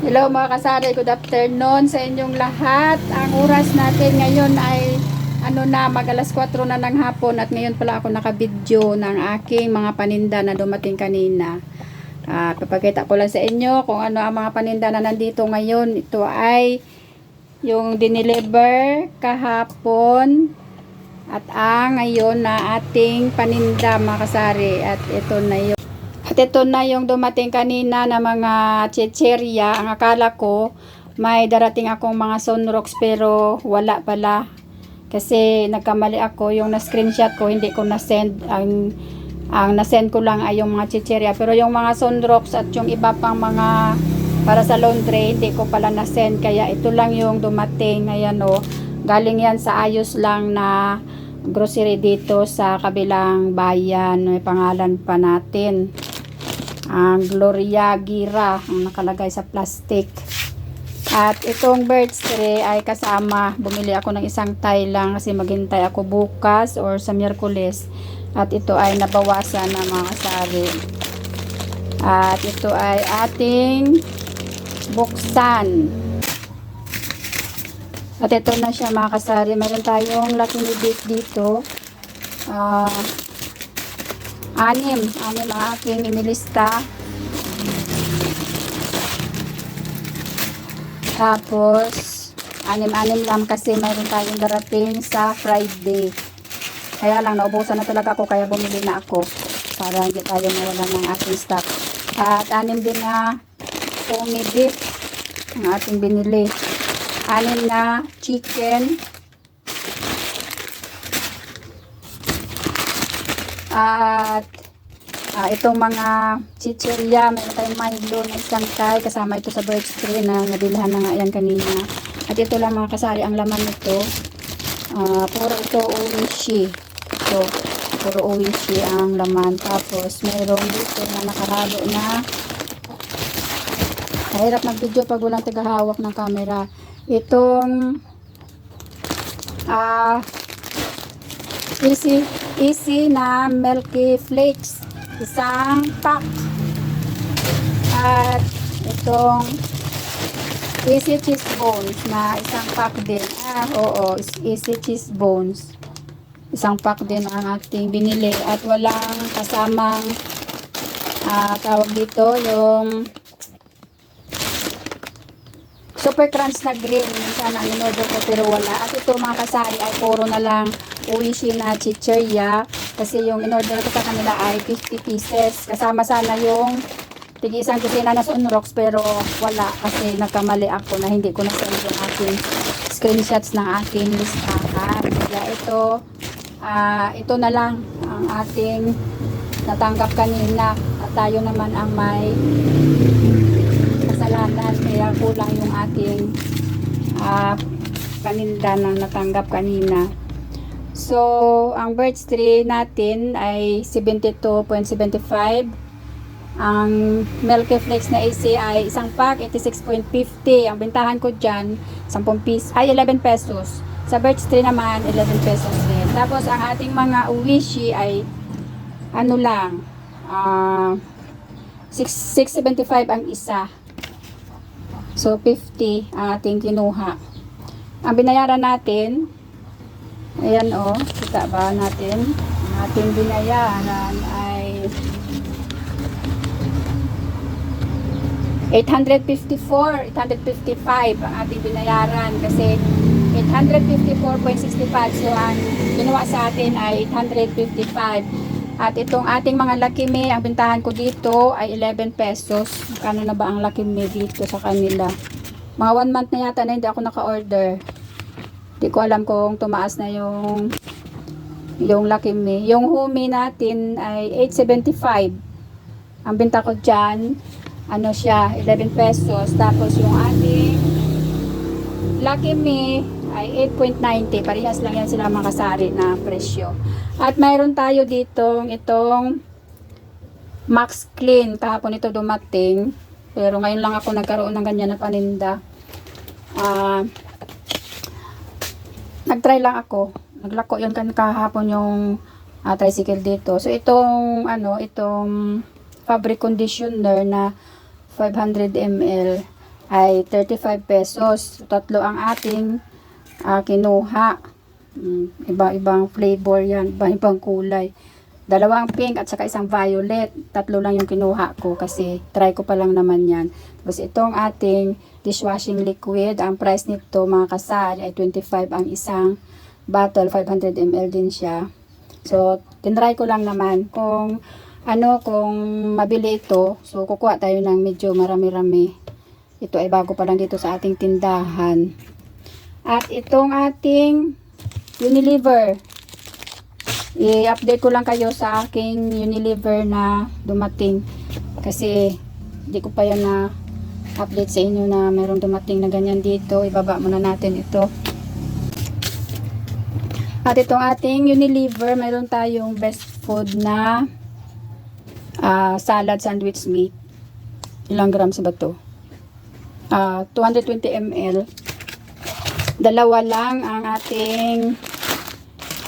Hello mga kasari, good afternoon sa inyong lahat. Ang oras natin ngayon ay ano na, mag alas 4 na ng hapon at ngayon pala ako nakabidyo ng aking mga paninda na dumating kanina. Ah, papakita ko lang sa inyo kung ano ang mga paninda na nandito ngayon. Ito ay yung dineliver kahapon at ang ngayon na ating paninda mga kasari at ito na yung at ito na yung dumating kanina na mga chicherya. Ang akala ko may darating akong mga sunrocks pero wala pala. Kasi nagkamali ako. Yung na-screenshot ko hindi ko na-send. Ang ang na-send ko lang ay yung mga chicherya pero yung mga sunrocks at yung iba pang mga para sa laundry hindi ko pala na-send. Kaya ito lang yung dumating. Ayan o galing yan sa ayos lang na grocery dito sa kabilang bayan. May pangalan pa natin ang Gloria Gira ang nakalagay sa plastic. At itong birds tray ay kasama, bumili ako ng isang tie lang kasi maghintay ako bukas or sa Miyerkules. At ito ay nabawasan na mga kasari. At ito ay ating buksan. At ito na siya mga kasari. Meron tayong lucky dito. Ah, anim. Anim ang aking inilista. Tapos, anim-anim lang kasi mayroon tayong darating sa Friday. Kaya lang, naubusan na talaga ako kaya bumili na ako para hindi tayo mawala ng ating stock. At anim din na umi beef ang ating binili. Anim na chicken. At ah, itong mga chichirya, meron tayong Milo na isang tay, kasama ito sa birch tree na nabilhan na nga yan kanina. At ito lang mga kasari, ang laman nito, ah, puro ito uwishi. Ito, puro uwishi ang laman. Tapos, mayroong dito na nakarado na Mahirap mag-video pag walang tagahawak ng camera. Itong ah easy easy na milky flakes. Isang pack. At itong easy cheese bones na isang pack din. Ah oo easy cheese bones. Isang pack din ang ating binili. At walang kasamang ah tawag dito yung super crunch na green minsan ang in-order ko pero wala. At ito mga kasari ay puro na lang uwishi na chicherya kasi yung in-order ko sa kanila ay 50 pieces. Kasama sana yung tigi isang kusina na sunrocks pero wala. Kasi nagkamali ako na hindi ko na-send yung aking screenshots ng aking listahan kaya ito ah, ito na lang ang ating natanggap kanina. At tayo naman ang may kasalanan kaya kulang yung ating ah, paninda na natanggap kanina. So, ang birch tree natin ay 72.75. Ang Milky Flakes na AC ay isang pack, 86.50. Ang bintahan ko dyan, 10 piece, ay 11 pesos. Sa birch tree naman, 11 pesos din. Tapos, ang ating mga uwishi ay ano lang, ah 6, 675 ang isa. So, 50 ang ating kinuha. Ang binayaran natin, ayan o, kita ba natin? Ang ating binayaran ay 854, 855 ang ating binayaran kasi 854.65 so ang ginawa sa atin ay 855 at itong ating mga Lucky Me, ang bintahan ko dito ay 11 pesos. Kano na ba ang Lucky Me dito sa kanila? Mga 1 month na yata na hindi ako naka-order. Hindi ko alam kung tumaas na yung yung Lucky Me. Yung Humi natin ay 8.75. Ang binta ko dyan, ano siya, 11 pesos. Tapos yung ating Lucky Me ay 8.90. Parehas lang yan sila mga kasari na presyo. At mayroon tayo dito itong Max Clean. Kahapon ito dumating. Pero ngayon lang ako nagkaroon ng ganyan na paninda. Ah, nagtry lang ako. Naglako yun kahapon yung ah, tricycle dito. So itong ano, itong fabric conditioner na 500 ml ay 35 pesos. Tatlo ang ating ah, kinuha. Mm, iba-ibang flavor yan, iba-ibang kulay. Dalawang pink at saka isang violet. Tatlo lang yung kinuha ko kasi try ko pa lang naman yan. Tapos itong ating dishwashing liquid, ang price nito mga kasari ay 25 ang isang bottle, 500 ml din siya. So, tinry ko lang naman kung ano, kung mabili ito, so kukuha tayo ng medyo marami-rami. Ito ay bago pa lang dito sa ating tindahan. At itong ating Unilever. I-update ko lang kayo sa aking Unilever na dumating. Kasi hindi ko pa yan na update sa inyo na merong dumating na ganyan dito. Ibaba muna natin ito. At itong ating Unilever, meron tayong best food na ah, salad sandwich meat. Ilang grams ba to? Ah, 220 ml. Dalawa lang ang ating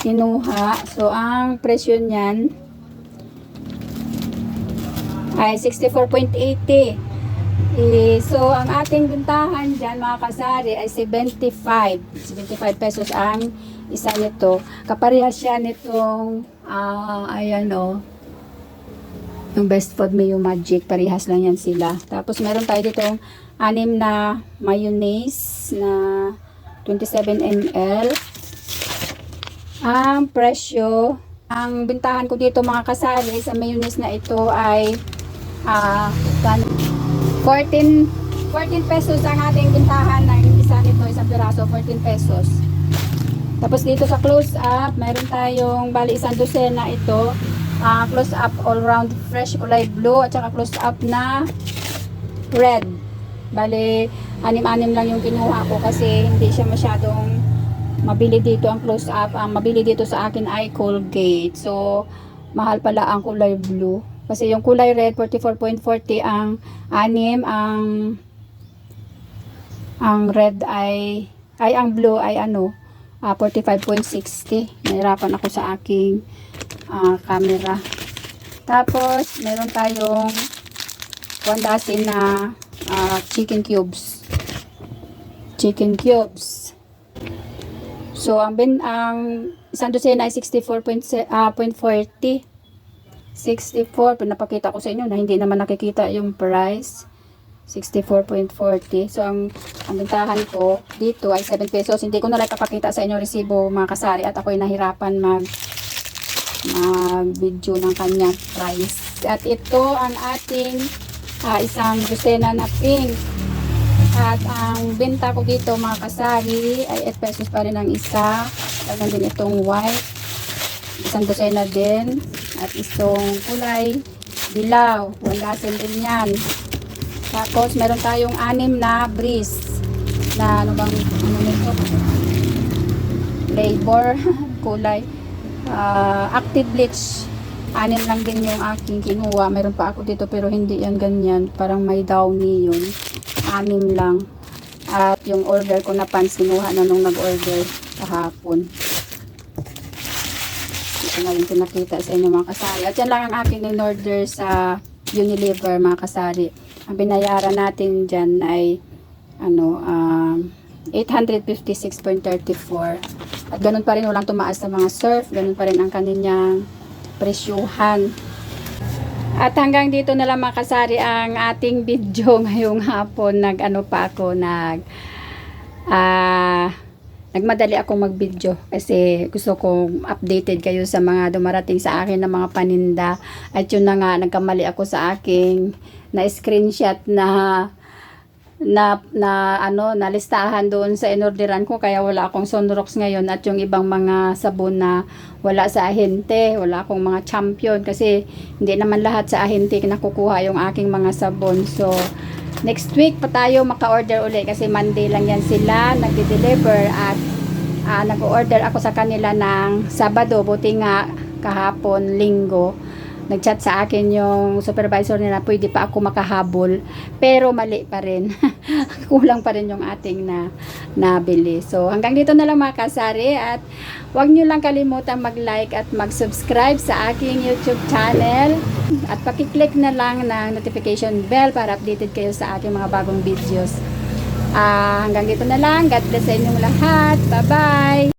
kinuha. So, ang presyo niyan ay 64.80. Eh, so, ang ating bintahan dyan, mga kasari, ay 75. 75 pesos ang isa nito. Kaparehas siya nitong, ah, ayan o, yung Best Food Mayo Magic. Parehas lang yan sila. Tapos, meron tayo ditong anim na mayonnaise na 27 ml. Ang presyo, ang bintahan ko dito mga kasari sa mayonnaise na ito ay ah 14 14 pesos ang ating bintahan ng isa nito, isang piraso, 14 pesos. Tapos dito sa close up, mayroon tayong bali isang dosena ito. ah close up all round fresh kulay blue at saka close up na red. Bali, anim-anim lang yung kinuha ko kasi hindi siya masyadong mabili dito ang close up. Ang mabili dito sa akin ay Colgate. So, mahal pala ang kulay blue. Kasi yung kulay red, 44.40 ang anim. Ang ang red ay, ay ang blue ay ano, ah, 45.60. Nahirapan ako sa aking ah, camera. Tapos, meron tayong 1 dozen na ah, chicken cubes. Chicken cubes. So, ang bin, ang isang dosena ay 64.40. 64. Pinapakita ko sa inyo na hindi naman nakikita yung price. 64.40. So, ang, ang bintahan ko dito ay 7 pesos. Hindi ko na lang papakita sa inyo resibo mga kasari at ako'y nahirapan mag mag video ng kanyang price. At ito ang ating ah, isang dosena na pink. At ang benta ko dito mga kasari ay 8 pesos pa rin ang isa. Tapos din itong white. Isang dosena din. At itong kulay dilaw. Wala din yan. Tapos meron tayong anim na breeze. Na ano bang ano nito? Flavor. kulay. Ah, active bleach. Anim lang din yung aking kinuha. Meron pa ako dito pero hindi yan ganyan. Parang may downy yun. Anim lang. At yung order ko na pants, kinuha na nung nag-order kahapon. Ito na yung pinakita sa inyo mga kasari. At yan lang ang aking in-order sa Unilever mga kasari. Ang binayaran natin dyan ay ano, um, 856.34. At ganun pa rin walang tumaas sa mga surf. Ganun pa rin ang kaninyang presyuhan. At hanggang dito na lang mga kasari ang ating video ngayong hapon. Nag-ano pa ako, nag... Ah... nagmadali akong mag-video kasi gusto kong updated kayo sa mga dumarating sa akin na mga paninda. At yun na nga, nagkamali ako sa aking na screenshot na na na ano na listahan doon sa inorderan ko kaya wala akong Sunrox ngayon at yung ibang mga sabon na wala sa ahente, wala akong mga champion kasi hindi naman lahat sa ahente nakukuha yung aking mga sabon. So next week pa tayo maka-order uli kasi Monday lang yan sila nagde-deliver at ah, nag-order ako sa kanila ng Sabado buti nga kahapon linggo nagchat sa akin yung supervisor nila pwede pa ako makahabol pero mali pa rin kulang pa rin yung ating na nabili so hanggang dito na lang mga kasari at huwag nyo lang kalimutan mag like at mag subscribe sa aking youtube channel at pakiclick na lang ng notification bell para updated kayo sa aking mga bagong videos. Ah, hanggang dito na lang. God bless sa inyong lahat. Bye-bye!